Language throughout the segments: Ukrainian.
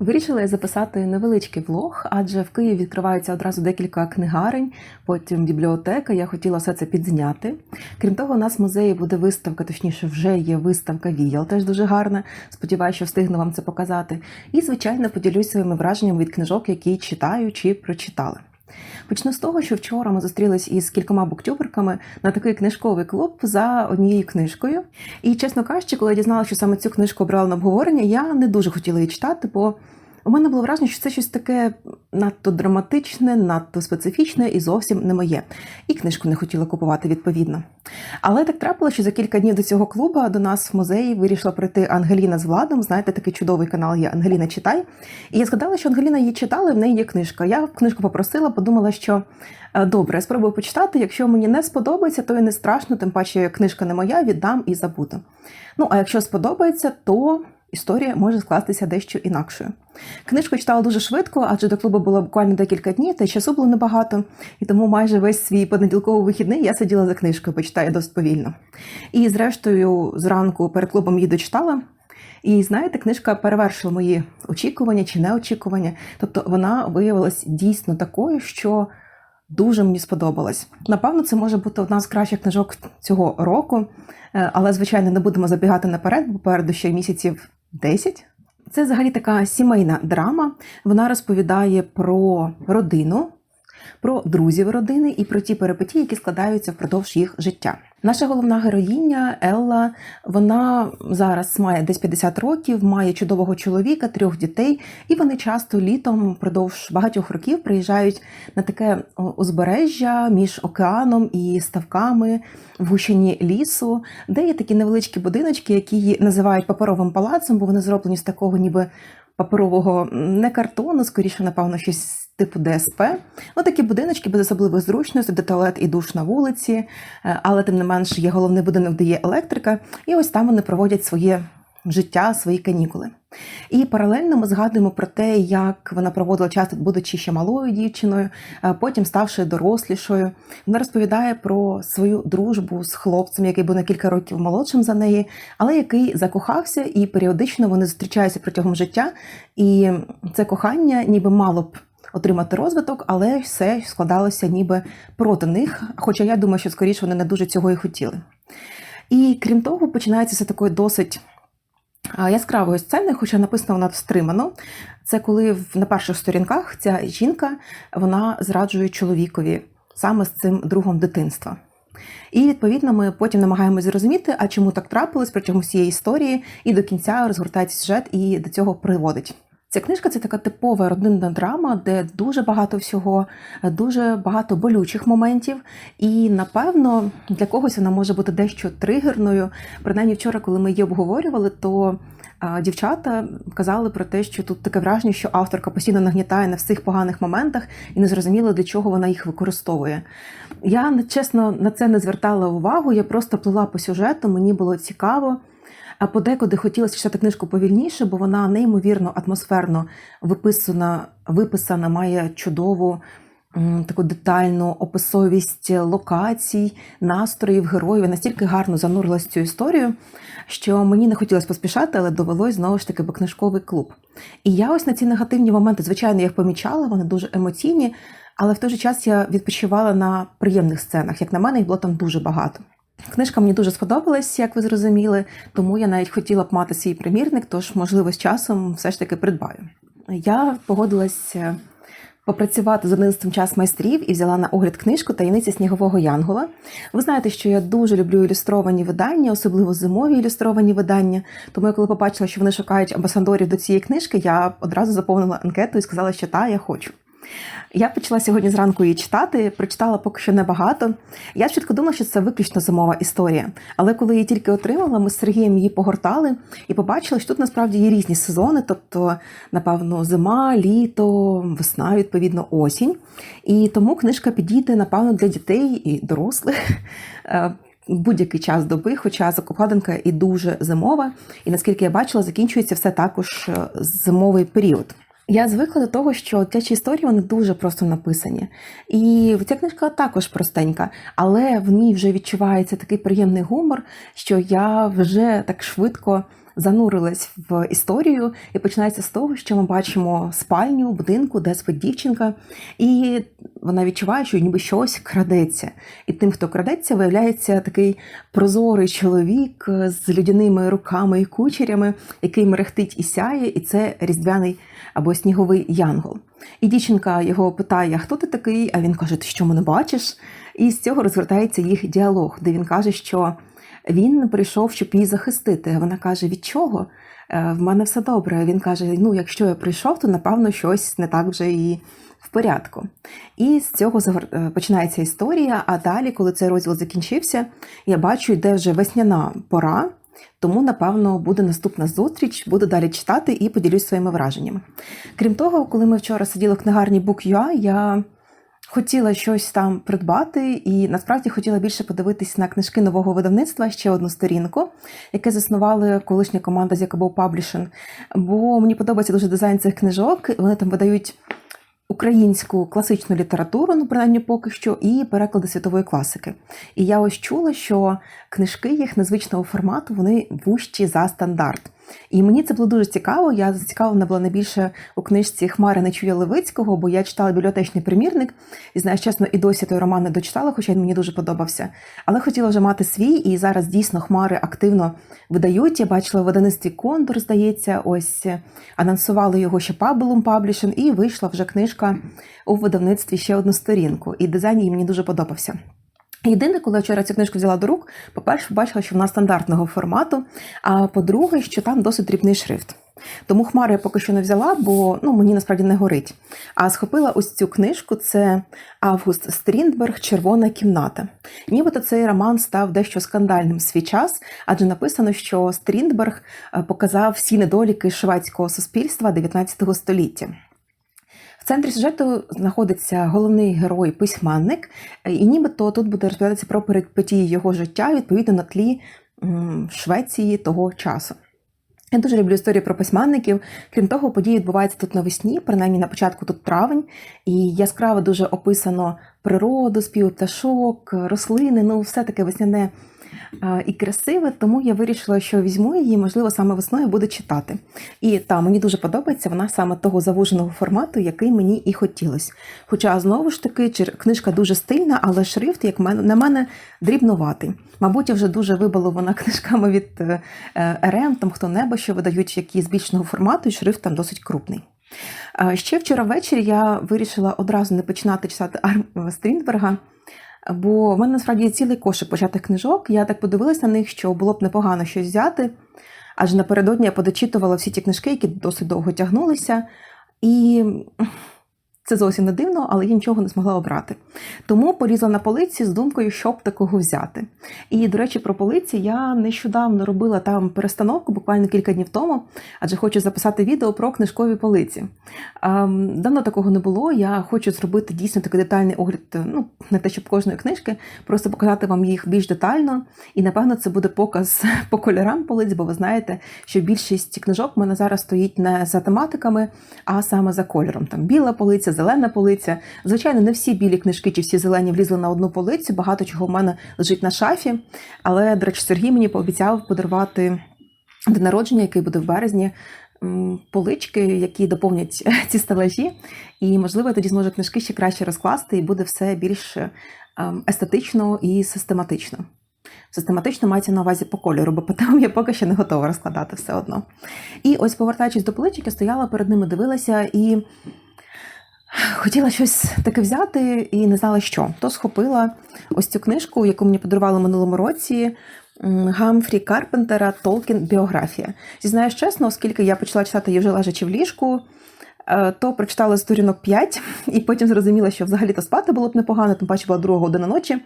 Вирішила я записати невеличкий влог, адже в Києві відкривається одразу декілька книгарень, потім бібліотека. Я хотіла все це підзняти. Крім того, у нас в музеї буде виставка, точніше, вже є виставка Віял, теж дуже гарна. Сподіваюся, що встигну вам це показати. І, звичайно, поділюсь своїми враженнями від книжок, які читаю чи прочитала. Почну з того, що вчора ми зустрілись із кількома буктюберками на такий книжковий клуб за однією книжкою. І, чесно кажучи, коли я дізналася, що саме цю книжку обрала на обговорення, я не дуже хотіла її читати, бо у мене було враження, що це щось таке надто драматичне, надто специфічне і зовсім не моє. І книжку не хотіла купувати відповідно. Але так трапилося, що за кілька днів до цього клубу до нас в музеї вирішила прийти Ангеліна з Владом. Знаєте, такий чудовий канал є Ангеліна Читай. І я згадала, що Ангеліна її читала, і в неї є книжка. Я книжку попросила, подумала, що е, добре, я спробую почитати. Якщо мені не сподобається, то і не страшно, тим паче книжка не моя, віддам і забуду. Ну а якщо сподобається, то історія може скластися дещо інакшою. Книжку читала дуже швидко, адже до клубу було буквально декілька днів, та й часу було небагато, і тому майже весь свій понеділковий вихідний я сиділа за книжкою, бо досить повільно. І зрештою, зранку перед клубом її дочитала. І знаєте, книжка перевершила мої очікування чи неочікування. Тобто вона виявилась дійсно такою, що дуже мені сподобалась. Напевно, це може бути одна з кращих книжок цього року, Е, але, звичайно, не будемо забігати наперед, бо попереду ще місяців 10. Це взагалі така сімейна драма. Вона розповідає про родину, про друзів родини і про ті перипетії, які складаються впродовж їх життя. Наша головна героїня Елла, вона зараз має десь 50 років, має чудового чоловіка, трьох дітей, і вони часто літом впродовж багатьох років приїжджають на таке узбережжя між океаном і ставками в гущині лісу, де є такі невеличкі будиночки, які називають паперовим палацом, бо вони зроблені з такого, ніби паперового не картону, скоріше, напевно, щось типу ДСП. Ось такі будиночки без особливих зручностей, де туалет і душ на вулиці, е, але тим не менш є головний будинок, де є електрика, і ось там вони проводять своє життя, свої канікули. І паралельно ми згадуємо про те, як вона проводила час, будучи ще малою дівчиною, потім ставши дорослішою. Вона розповідає про свою дружбу з хлопцем, який був на кілька років молодшим за неї, але який закохався, і періодично вони зустрічаються протягом життя. І це кохання ніби мало б. Отримати розвиток, але все складалося ніби проти них. Хоча я думаю, що скоріше вони не дуже цього і хотіли. І крім того, починається все такою досить яскравої сцени, хоча написано вона стримано. Це коли на перших сторінках ця жінка вона зраджує чоловікові саме з цим другом дитинства. І відповідно ми потім намагаємося зрозуміти, а чому так трапилось протягом всієї історії, і до кінця розгортається сюжет і до цього приводить. Ця книжка це така типова родинна драма, де дуже багато всього, дуже багато болючих моментів. І напевно для когось вона може бути дещо тригерною. Принаймні, вчора, коли ми її обговорювали, то дівчата казали про те, що тут таке враження, що авторка постійно нагнітає на всіх поганих моментах і не зрозуміло, для чого вона їх використовує. Я чесно на це не звертала увагу, я просто плила по сюжету, мені було цікаво. А подекуди хотілося читати книжку повільніше, бо вона неймовірно атмосферно виписана, виписана, має чудову таку детальну описовість локацій, настроїв героїв. Я настільки гарно занурилась в цю історію, що мені не хотілося поспішати, але довелось знову ж таки бо книжковий клуб. І я ось на ці негативні моменти, звичайно, їх помічала, вони дуже емоційні, але в той же час я відпочивала на приємних сценах. Як на мене, їх було там дуже багато. Книжка мені дуже сподобалась, як ви зрозуміли, тому я навіть хотіла б мати свій примірник, тож, можливо, з часом все ж таки придбаю. Я погодилась попрацювати з тим час майстрів і взяла на огляд книжку Таємниці снігового Янгола. Ви знаєте, що я дуже люблю ілюстровані видання, особливо зимові ілюстровані видання. Тому я коли побачила, що вони шукають амбасадорів до цієї книжки, я одразу заповнила анкету і сказала, що та, я хочу. Я почала сьогодні зранку її читати, прочитала поки що небагато. Я спочатку думала, що це виключно зимова історія. Але коли її тільки отримала, ми з Сергієм її погортали і побачили, що тут насправді є різні сезони, тобто, напевно, зима, літо, весна, відповідно, осінь. І тому книжка підійде, напевно, для дітей і дорослих. Е, будь-який час доби, хоча закопадинка і дуже зимова, і наскільки я бачила, закінчується все також е, зимовий період. Я звикла до того, що дитячі історії вони дуже просто написані. І ця книжка також простенька, але в ній вже відчувається такий приємний гумор, що я вже так швидко занурилась в історію, і починається з того, що ми бачимо спальню будинку, де спить дівчинка, і вона відчуває, що ніби щось крадеться. І тим, хто крадеться, виявляється такий прозорий чоловік з людяними руками і кучерями, який мерехтить і сяє, і це різдвяний або сніговий янгол. І дівчинка його питає: хто ти такий? А він каже: Ти що мене бачиш? І з цього розгортається їх діалог, де він каже, що він прийшов, щоб її захистити. Вона каже: від чого? «Е, В мене все добре. Він каже: Ну, якщо я прийшов, то напевно щось не так вже і в порядку. І з цього е, починається історія. А далі, коли цей розділ закінчився, я бачу, йде вже весняна пора. Тому, напевно, буде наступна зустріч, буду далі читати і поділюсь своїми враженнями. Крім того, коли ми вчора сиділи в книгарні Book.ua, я хотіла щось там придбати, і насправді хотіла більше подивитись на книжки нового видавництва, ще одну сторінку, яке заснували колишня команда з Якобов Publishing. Бо мені подобається дуже дизайн цих книжок. Вони там видають українську класичну літературу, ну принаймні поки що, і переклади світової класики. І я ось чула, що книжки їх незвичного формату вони вущі за стандарт. І мені це було дуже цікаво. Я зацікавлена була найбільше у книжці Хмари Нечує Левицького, бо я читала бібліотечний примірник, і знаєш, чесно, і досі той роман не дочитала, хоча він мені дуже подобався. Але хотіла вже мати свій, і зараз дійсно хмари активно видають. Я бачила в видавництві Кондор, здається, ось анонсували його ще Пабелум Паблішен, і вийшла вже книжка у видавництві ще одну сторінку. І дизайн її мені дуже подобався. Єдине, коли я вчора цю книжку взяла до рук, по-перше, побачила, що вона стандартного формату, а по-друге, що там досить дрібний шрифт. Тому хмари я поки що не взяла, бо ну, мені насправді не горить. А схопила ось цю книжку: це Август Стріндберг Червона кімната. Нібито цей роман став дещо скандальним в свій час, адже написано, що Стріндберг е, показав всі недоліки шведського суспільства 19 століття. В центрі сюжету знаходиться головний герой письменник, і нібито тут буде розповідатися про перипетії його життя відповідно на тлі Швеції того часу. Я дуже люблю історії про письменників. Крім того, події відбуваються тут навесні, принаймні на початку тут травень, і яскраво дуже описано природу, спів пташок, рослини, ну все таке весняне і красиве. Тому я вирішила, що візьму її, можливо, саме весною буду читати. І та мені дуже подобається вона саме того завуженого формату, який мені і хотілося. Хоча знову ж таки книжка дуже стильна, але шрифт, як на мене, дрібнуватий. Мабуть, вже дуже вибалована книжками від е, е, РМ, там хто небо, що видають які збільшеного формату, і шрифт там досить крупний. Ще вчора ввечері я вирішила одразу не починати читати Арм Стріндберга, бо в мене насправді цілий кошик початих книжок. Я так подивилась на них, що було б непогано щось взяти. Адже напередодні я подочитувала всі ті книжки, які досить довго тягнулися. І це зовсім не дивно, але я нічого не змогла обрати. Тому полізла на полиці з думкою, щоб такого взяти. І, до речі, про полиці я нещодавно робила там перестановку, буквально кілька днів тому, адже хочу записати відео про книжкові полиці. Ем, Давно такого не було. Я хочу зробити дійсно такий детальний огляд, ну, не те, щоб кожної книжки, просто показати вам їх більш детально. І, напевно, це буде показ по кольорам полиць, бо ви знаєте, що більшість книжок в мене зараз стоїть не за тематиками, а саме за кольором. Там біла полиця, зелена полиця. Звичайно, не всі білі книжки чи всі зелені влізли на одну полицю. Багато чого в мене лежить на шафі. Але, до речі, Сергій мені пообіцяв подарувати день народження, який буде в березні. Полички, які доповнять ці стелажі, і можливо тоді зможу книжки ще краще розкласти, і буде все більш ем, естетично і систематично. Систематично мається на увазі по кольору, бо по я поки що не готова розкладати все одно. І ось, повертаючись до поличок, я стояла перед ними, дивилася і хотіла щось таке взяти і не знала що. То схопила ось цю книжку, яку мені подарували минулому році. Гамфрі Карпентера Толкін Біографія. Зізнаюсь чесно, оскільки я почала читати її вже лежачи в ліжку, е, то прочитала сторінок 5, і потім зрозуміла, що взагалі-то спати було б непогано, тим паче була друга година ночі.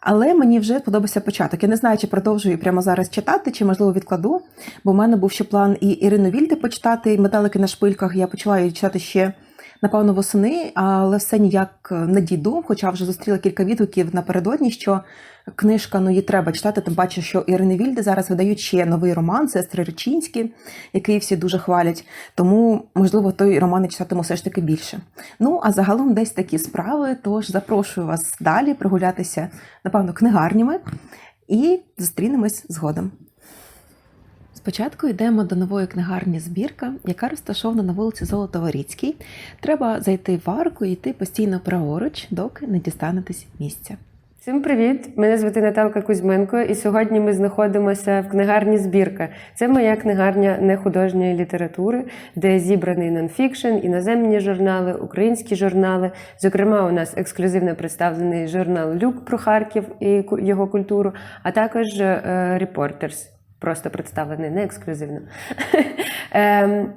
Але мені вже подобався початок. Я не знаю, чи продовжую прямо зараз читати, чи можливо відкладу. Бо в мене був ще план і Ірину Вільди почитати, і метелики на шпильках. Я почала її читати ще, напевно, восени, але все ніяк не дійду. Хоча вже зустріла кілька відгуків напередодні, що книжка ну її треба читати. Тим паче, що Ірини Вільди зараз видають ще новий роман, це Стриричинський, який всі дуже хвалять. Тому, можливо, той роман читатиму все ж таки більше. Ну, а загалом десь такі справи. Тож запрошую вас далі прогулятися, напевно, книгарнями і зустрінемось згодом. Спочатку йдемо до нової книгарні збірка, яка розташована на вулиці Золотоворіцькій. Треба зайти в арку і йти постійно праворуч, доки не дістанетесь місця. Всім привіт! Мене звати Наталка Кузьменко, і сьогодні ми знаходимося в книгарні Збірка. Це моя книгарня нехудожньої літератури, де зібраний нонфікшн, іноземні журнали, українські журнали. Зокрема, у нас ексклюзивно представлений журнал Люк про Харків і його культуру, а також е, Reporters. Просто представлений не ексклюзивно. Ем,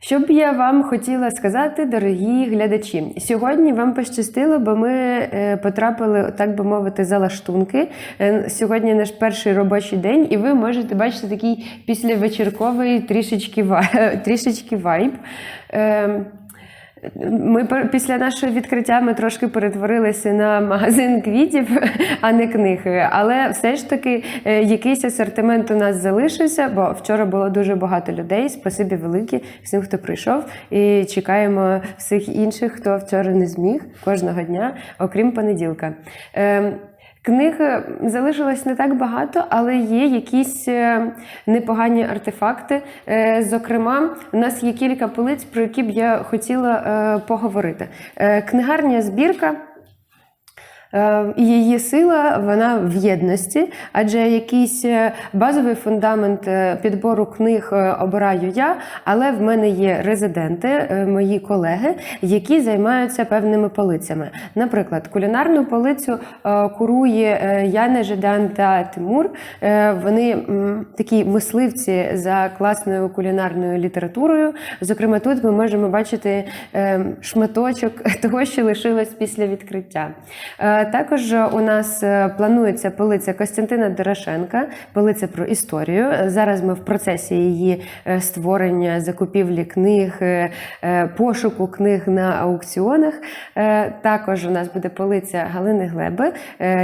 що б я вам хотіла сказати, дорогі глядачі, сьогодні вам пощастило, бо ми е, потрапили, так би мовити, за лаштунки. Е, Сьогодні наш перший робочий день, і ви можете бачити такий післявечірковий трішечки, трішечки вайб. Ем, Ми після нашого відкриття ми трошки перетворилися на магазин квітів, а не книги. Але все ж таки е, якийсь асортимент у нас залишився, бо вчора було дуже багато людей. Спасибі велике всім, хто прийшов. І чекаємо всіх інших, хто вчора не зміг кожного дня, окрім понеділка. Книг залишилось не так багато, але є якісь е, непогані артефакти. Е, Зокрема, у нас є кілька полиць, про які б я хотіла е, поговорити. Книгарня збірка. Е, Її сила вона в єдності, адже якийсь е, базовий фундамент е, підбору книг обираю я, але в мене є резиденти, мої колеги, які займаються певними полицями. Наприклад, кулінарну полицю курує Яна Жидан та Тимур. Вони такі мисливці за класною кулінарною літературою. Зокрема, тут ми можемо бачити е, шматочок того, що лишилось після відкриття. Також у нас е, планується полиця Костянтина Дорошенка, полиця про історію. Зараз ми в процесі її е, створення, закупівлі книг, е, пошуку книг на аукціонах. Також у нас буде полиця Галини Глеби,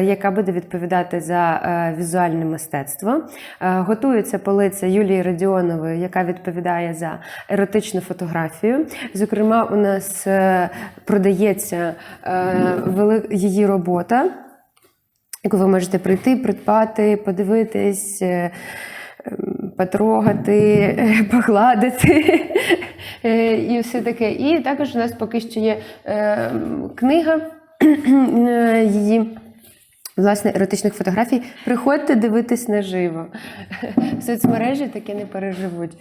яка буде відповідати за візуальне мистецтво. Готується полиця Юлії Радіонової, яка відповідає за еротичну фотографію. Зокрема, у нас продається її робота, яку ви можете прийти, придбати, подивитись. е, ем, Потрогати, погладити е, і все таке. І також у нас поки що є е, книга її. Власне, еротичних фотографій. Приходьте дивитись наживо. Соцмережі таке не переживуть.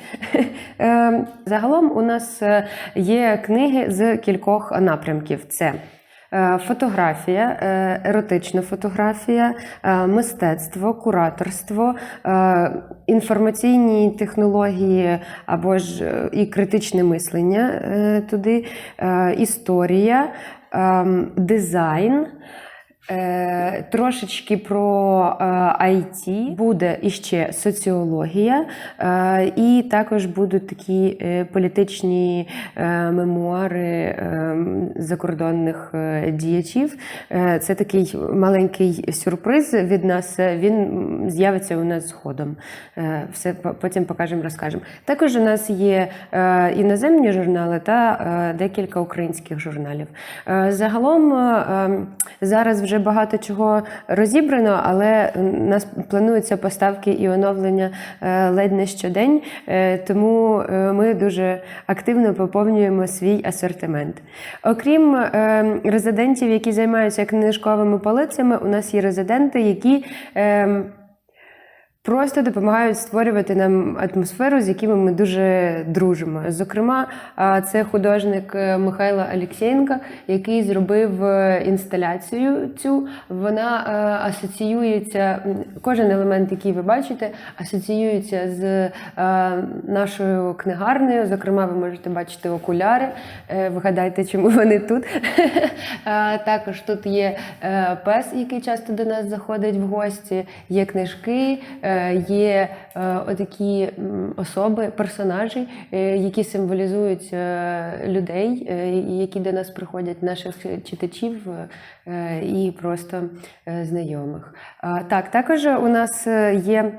Е, Загалом у нас є книги з кількох напрямків: це фотографія, е, еротична фотографія, е, мистецтво, кураторство, е, інформаційні технології або ж е, і критичне мислення е, туди, е, історія, е, дизайн. Е, трошечки про е, IT, буде іще соціологія, е, і також будуть такі е, політичні е, мемуари е, закордонних е, діячів. Е, це такий маленький сюрприз від нас. е, Він з'явиться у нас згодом. Е, Все потім покажемо, розкажемо. Також у нас є е, іноземні журнали та е, декілька українських журналів. Е, Загалом е, ем, зараз вже багато чого розібрано, але у нас плануються поставки і оновлення е, ледь не щодень, е, тому е, ми дуже активно поповнюємо свій асортимент. Окрім резидентів, які займаються книжковими полицями, у нас є резиденти, які ем, Просто допомагають створювати нам атмосферу, з якими ми дуже дружимо. Зокрема, це художник е, Михайло Алєксєєнко, який зробив е, інсталяцію цю. Вона е, асоціюється, кожен елемент, який ви бачите, асоціюється з нашою книгарнею. Зокрема, ви можете бачити окуляри. Вигадайте, чому вони тут. Також тут є пес, який часто до нас заходить в гості, є книжки, є такі отакі особи, персонажі, е, які символізують е, людей, е, які до нас приходять, наших читачів е, і просто е, знайомих. Так, також у нас е, є.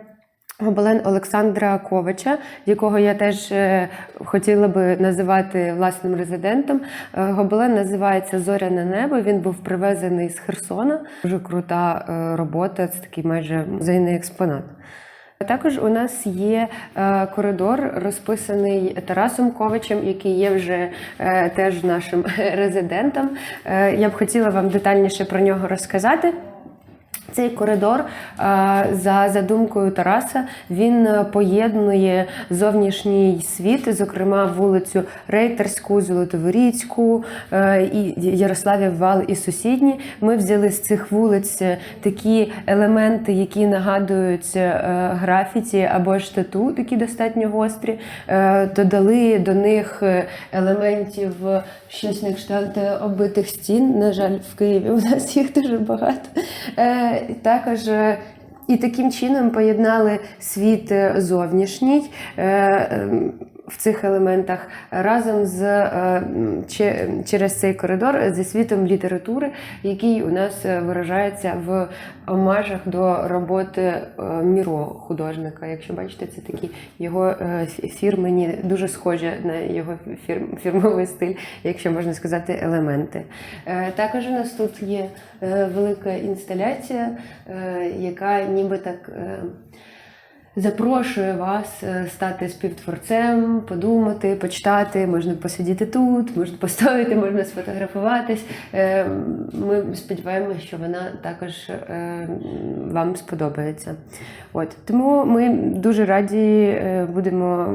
Гобелен Олександра Ковача, якого я теж е, хотіла би називати власним резидентом. Е, Гобелен називається Зоряне небо. Він був привезений з Херсона. Дуже крута е, робота, це такий майже музейний експонат. Також у нас є коридор, розписаний Тарасом Ковичем, який є вже теж нашим резидентом. Я б хотіла вам детальніше про нього розказати. Цей коридор, е, за задумкою Тараса, він е, поєднує зовнішній світ, зокрема вулицю Рейтерську, Золотоворіцьку е, і Ярославів Вал і сусідні. Ми взяли з цих вулиць такі елементи, які нагадують графіті або ж тату, такі достатньо гострі. Додали до них елементів щось на кшталт е, оббитих стін. На жаль, в Києві у нас їх дуже багато. Е, Також е, і таким чином поєднали світ е, зовнішній. е, ем, В цих елементах разом з е, через цей коридор зі світом літератури, який у нас е, виражається в омажах до роботи е, Міро художника. Якщо бачите, це такі його е, фірмені, дуже схожі на його фірм- фірмовий стиль, якщо можна сказати, елементи. Е, Також у нас тут є е, велика інсталяція, е, яка ніби так. Запрошує вас е, стати співтворцем, подумати, почитати. Можна посидіти тут, можна постояти, можна сфотографуватись. Е, Ми сподіваємося, що вона також е, вам сподобається. От тому ми дуже раді будемо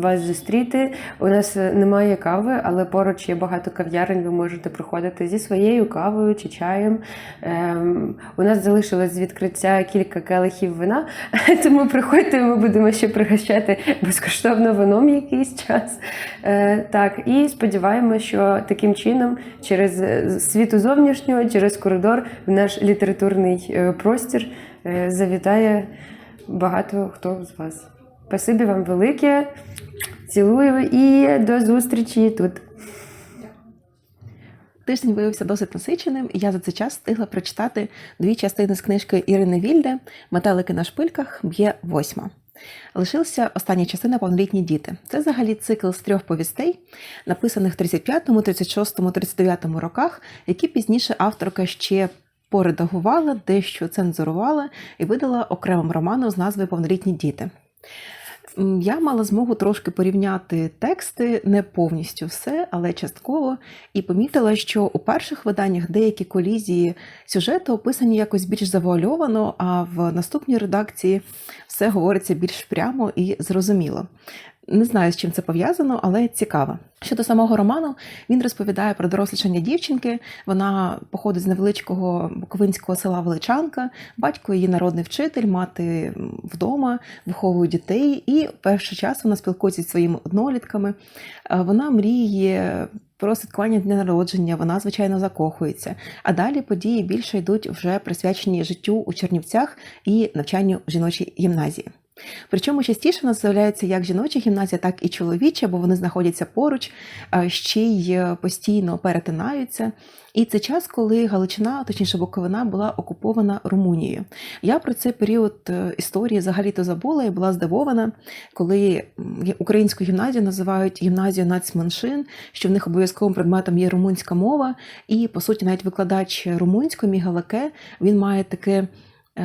вас зустріти. У нас немає кави, але поруч є багато кав'ярень. Ви можете приходити зі своєю кавою чи чаєм. Ем, У нас залишилось з відкриття кілька келихів вина, тому приходьте, ми будемо ще пригощати безкоштовно вином якийсь час. Е, Так, і сподіваємося, що таким чином, через е, світу зовнішнього, через коридор, в наш літературний е, простір завітає багато хто з вас. Спасибі вам велике. Цілую і до зустрічі тут. Тиждень виявився досить насиченим, і я за цей час встигла прочитати дві частини з книжки Ірини Вільде Метелики на шпильках б'є восьма. Лишилася остання частина повнолітні діти. Це взагалі цикл з трьох повістей, написаних в 35-му, 36-му, 39-му роках, які пізніше авторка ще поредагувала, дещо цензурувала і видала окремим романом з назвою Повнолітні діти. Я мала змогу трошки порівняти тексти, не повністю все, але частково, і помітила, що у перших виданнях деякі колізії сюжету описані якось більш завуальовано, а в наступній редакції все говориться більш прямо і зрозуміло. Не знаю, з чим це пов'язано, але цікаво. Щодо самого роману, він розповідає про дорослішання дівчинки. Вона походить з невеличкого буковинського села Величанка. Батько її народний вчитель, мати вдома, виховує дітей, і перший час вона спілкується зі своїми однолітками. Е, Вона мріє про святкування дня народження, вона, звичайно, закохується. А далі події більше йдуть вже присвячені життю у Чернівцях і навчанню жіночій гімназії. Причому частіше в нас з'являється як жіноча гімназія, так і чоловіча, бо вони знаходяться поруч, ще й е, постійно перетинаються. І це час, коли Галичина, точніше Буковина, була окупована Румунією. Я про цей період е, історії взагалі-то забула і була здивована, коли українську гімназію називають гімназією нацменшин, що в них обов'язковим предметом є румунська мова, і по суті навіть викладач румунської Мігалаке він має таке е,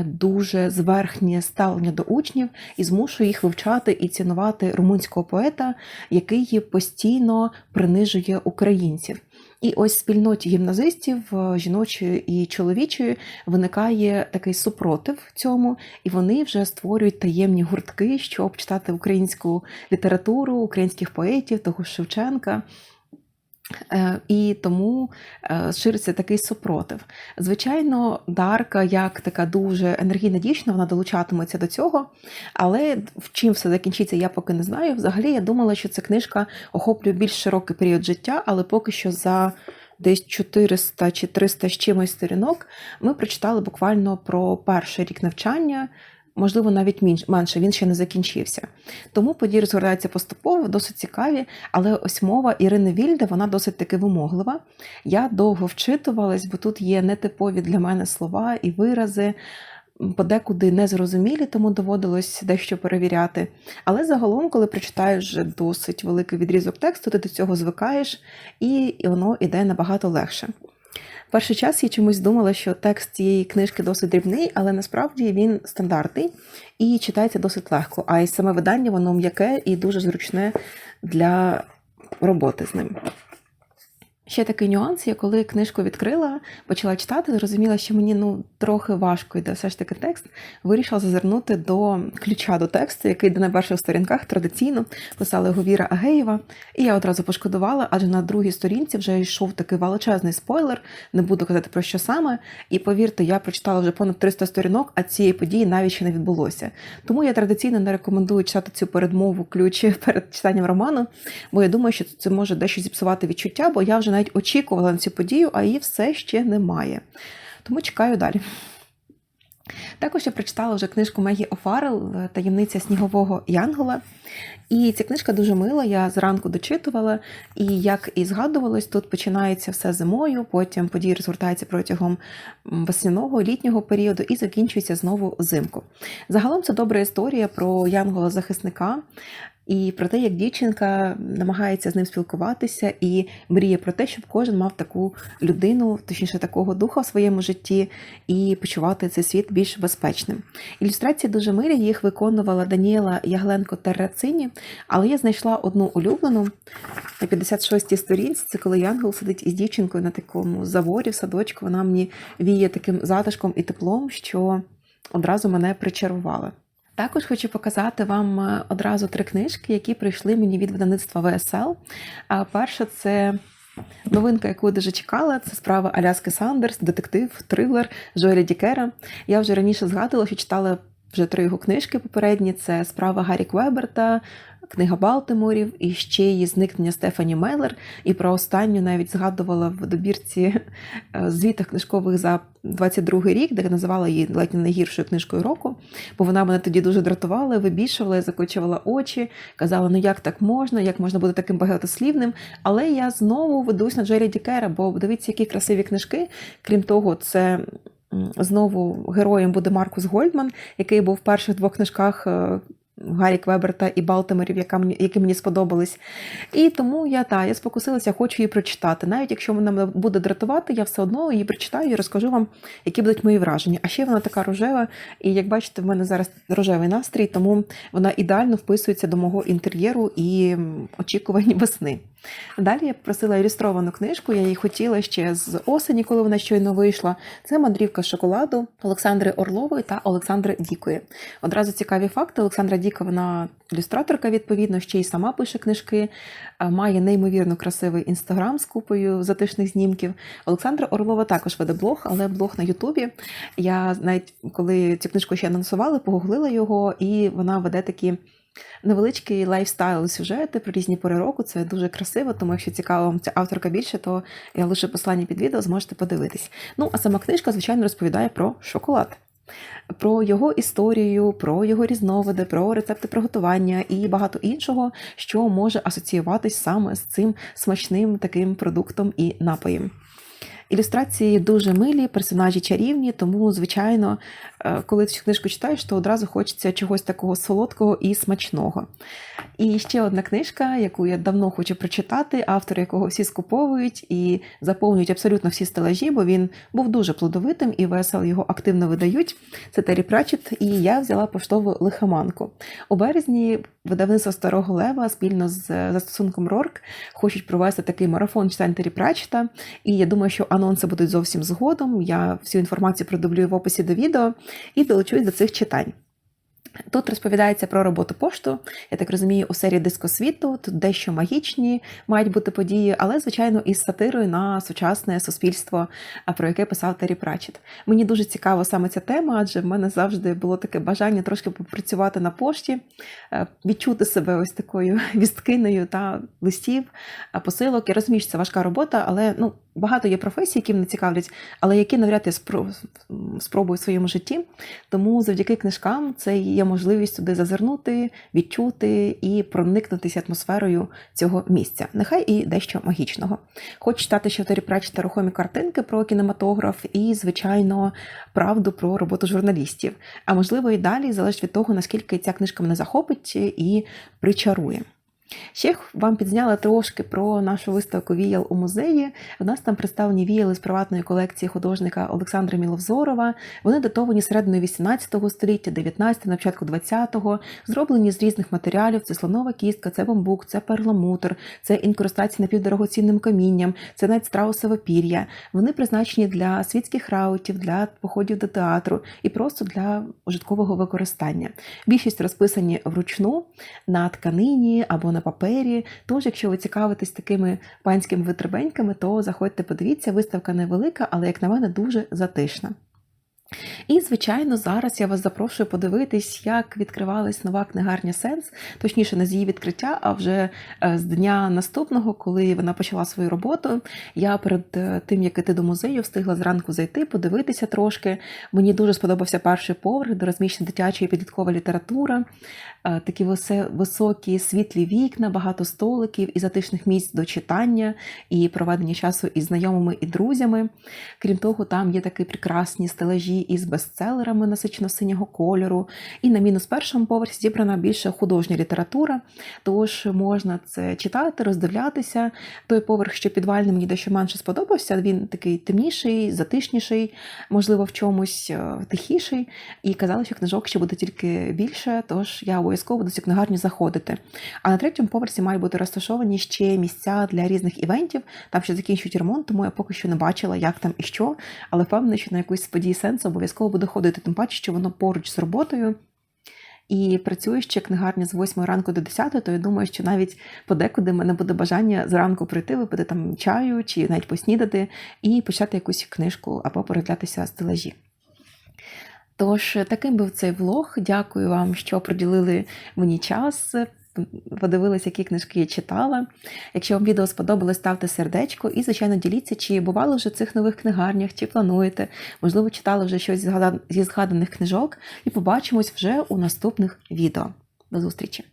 дуже зверхнє ставлення до учнів і змушує їх вивчати і цінувати румунського поета, який постійно принижує українців. І ось в спільноті гімназистів е, жіночої і чоловічої виникає такий супротив цьому, і вони вже створюють таємні гуртки, щоб читати українську літературу, українських поетів, того ж Шевченка. Е, І тому е, шириться такий супротив. Звичайно, Дарка, як така дуже енергійна дівчина, вона долучатиметься до цього. Але в чим все закінчиться, я поки не знаю. Взагалі, я думала, що ця книжка охоплює більш широкий період життя, але поки що за десь 400 чи 300 з чимось сторінок ми прочитали буквально про перший рік навчання. Можливо, навіть менше, він ще не закінчився. Тому події розгортаються поступово, досить цікаві, але ось мова Ірини Вільде, вона досить таки вимоглива. Я довго вчитувалась, бо тут є нетипові для мене слова і вирази, подекуди незрозумілі, тому доводилось дещо перевіряти. Але загалом, коли прочитаєш вже досить великий відрізок тексту, ти до цього звикаєш, і воно йде набагато легше. Перший час я чомусь думала, що текст цієї книжки досить дрібний, але насправді він стандартний і читається досить легко. А й саме видання воно м'яке і дуже зручне для роботи з ним. Ще такий нюанс, я коли книжку відкрила, почала читати, зрозуміла, що мені ну трохи важко йде все ж таки текст. Вирішила зазирнути до ключа до тексту, який йде на перших сторінках традиційно писала його Віра Агеєва. І я одразу пошкодувала, адже на другій сторінці вже йшов такий величезний спойлер. Не буду казати про що саме. І повірте, я прочитала вже понад 300 сторінок, а цієї події навіть ще не відбулося. Тому я традиційно не рекомендую читати цю передмову ключ перед читанням роману, бо я думаю, що це може дещо зіпсувати відчуття, бо я вже навіть очікувала на цю подію, а її все ще немає. Тому чекаю далі. Також я прочитала вже книжку Мегі Офарел Таємниця снігового Янгола. І ця книжка дуже мила, я зранку дочитувала, і як і згадувалось, тут починається все зимою, потім події розгортаються протягом весняного, літнього періоду і закінчується знову взимку. Загалом це добра історія про янгола-захисника. І про те, як дівчинка намагається з ним спілкуватися і мріє про те, щоб кожен мав таку людину, точніше такого духа в своєму житті, і почувати цей світ більш безпечним. Ілюстрації дуже милі, їх виконувала Даніела Ягленко Террацині, але я знайшла одну улюблену на 56-й сторінці. Це коли Янгол сидить із дівчинкою на такому заворі в садочку. Вона мені віє таким затишком і теплом, що одразу мене причарувала. Також хочу показати вам е, одразу три книжки, які прийшли мені від видавництва ВСЛ. А перша це новинка, яку дуже чекала. Це справа Аляски Сандерс, детектив, трилер Жоелі Дікера. Я вже раніше згадувала, що читала вже три його книжки попередні: це справа Гаррі Квеберта. Книга Балтиморів і ще її зникнення Стефані Мейлер. І про останню навіть згадувала в добірці е, звітах книжкових за 22 рік, де називала її ледь не найгіршою книжкою року, бо вона мене тоді дуже дратувала, вибільшувала, закочувала очі, казала, ну як так можна, як можна бути таким багатослівним. Але я знову ведусь на Джері Дікера, бо дивіться, які красиві книжки. Крім того, це. Знову героєм буде Маркус Гольдман, який був в перших двох книжках е, Гаррі Квеберта і Балтиморів, яка які мені сподобались. І тому я та, я спокусилася, хочу її прочитати. Навіть якщо вона буде дратувати, я все одно її прочитаю і розкажу вам, які будуть мої враження. А ще вона така рожева, і як бачите, в мене зараз рожевий настрій, тому вона ідеально вписується до мого інтер'єру і очікувань весни. Далі я попросила ілюстровану книжку, я її хотіла ще з осені, коли вона щойно вийшла. Це мандрівка шоколаду Олександри Орлової та Олександри Дікої. Одразу цікаві факти. Олександра Діка, вона ілюстраторка, відповідно, ще й сама пише книжки, має неймовірно красивий інстаграм з купою затишних знімків. Олександра Орлова також веде блог, але блог на Ютубі. Я навіть коли цю книжку ще анонсували, погуглила його, і вона веде такі. Невеличкий лайфстайл сюжети про різні пори року. Це дуже красиво, тому якщо цікаво вам ця авторка більше, то я лише послання під відео зможете подивитись. Ну, а сама книжка, звичайно, розповідає про шоколад. Про його історію, про його різновиди, про рецепти приготування і багато іншого, що може асоціюватись саме з цим смачним таким продуктом і напоєм. Ілюстрації дуже милі, персонажі чарівні, тому, звичайно, е, коли цю книжку читаєш, то одразу хочеться чогось такого солодкого і смачного. І ще одна книжка, яку я давно хочу прочитати, автор якого всі скуповують і заповнюють абсолютно всі стелажі, бо він був дуже плодовитим і весел його активно видають. Це Террі Пратчет, і я взяла поштову лихоманку. У березні видавництво Старого Лева спільно з застосунком Рорк хочуть провести такий марафон читань Террі Пратчета. І я думаю, що анонси будуть зовсім згодом. Я всю інформацію продублюю в описі до відео і долучусь до цих читань. Тут розповідається про роботу пошту, я так розумію, у серії дискосвіту, тут дещо магічні мають бути події, але, звичайно, із сатирою на сучасне суспільство, про яке писав Террі Пратчет. Мені дуже цікава саме ця тема, адже в мене завжди було таке бажання трошки попрацювати на пошті, е, відчути себе ось такою вісткиною та листів, посилок. Я розумію, що це важка робота, але ну, багато є професій, які мене цікавлять, але які навряд я спробую в своєму житті. Тому завдяки книжкам це є можливість туди зазирнути, відчути і проникнутися атмосферою цього місця. Нехай і дещо магічного. Хочу читати ще Пратчета рухомі картинки про кінематограф і, звичайно, правду про роботу журналістів. А можливо, і далі залежить від того, наскільки ця книжка мене захопить і причарує. Ще вам підзняла трошки про нашу виставку Віял у музеї. У нас там представлені віяли з приватної колекції художника Олександра Міловзорова. Вони датовані серединою 18 століття, 19 на початку 20-го, зроблені з різних матеріалів: це слонова кістка, це бамбук, це перламутр, це інкрустації напівдорогоцінним камінням, це навіть страусове пір'я. Вони призначені для світських раутів, для походів до театру і просто для ужиткового використання. Більшість розписані вручну на тканині або на папері. Тож, якщо ви цікавитесь такими панськими витребеньками, то заходьте, подивіться, виставка невелика, але, як на мене, дуже затишна. І, звичайно, зараз я вас запрошую подивитись, як відкривалась нова книгарня Сенс, точніше, не з її відкриття, а вже е, з дня наступного, коли вона почала свою роботу. Я перед е, тим, як іти до музею, встигла зранку зайти, подивитися трошки. Мені дуже сподобався перший поверх, де розміщена дитяча і підліткова література, Е, такі високі світлі вікна, багато столиків і затишних місць до читання і проведення часу із знайомими і друзями. Крім того, там є такі прекрасні стелажі із бестселерами насичено-синього кольору. І на мінус першому поверсі зібрана більше художня література, тож можна це читати, роздивлятися. Той поверх, що підвальний, мені дещо менше сподобався. Він такий темніший, затишніший, можливо, в чомусь е, тихіший. І казали, що книжок ще буде тільки більше, тож я обов'язково буду цю книгарню заходити. А на третьому поверсі мають бути розташовані ще місця для різних івентів. Там ще закінчують ремонт, тому я поки що не бачила, як там і що. Але впевнена, що на якусь події сенсу обов'язково буду ходити, тим паче, що воно поруч з роботою. І працює ще книгарня з 8 ранку до 10, то я думаю, що навіть подекуди в мене буде бажання зранку прийти, випити там чаю чи навіть поснідати і почати якусь книжку або переглятися стелажі. Тож, таким був цей влог. Дякую вам, що приділили мені час. Подивилися, які книжки я читала. Якщо вам відео сподобалось, ставте сердечко і, звичайно, діліться, чи бували вже в цих нових книгарнях, чи плануєте. Можливо, читали вже щось зі згаданих книжок, і побачимось вже у наступних відео. До зустрічі!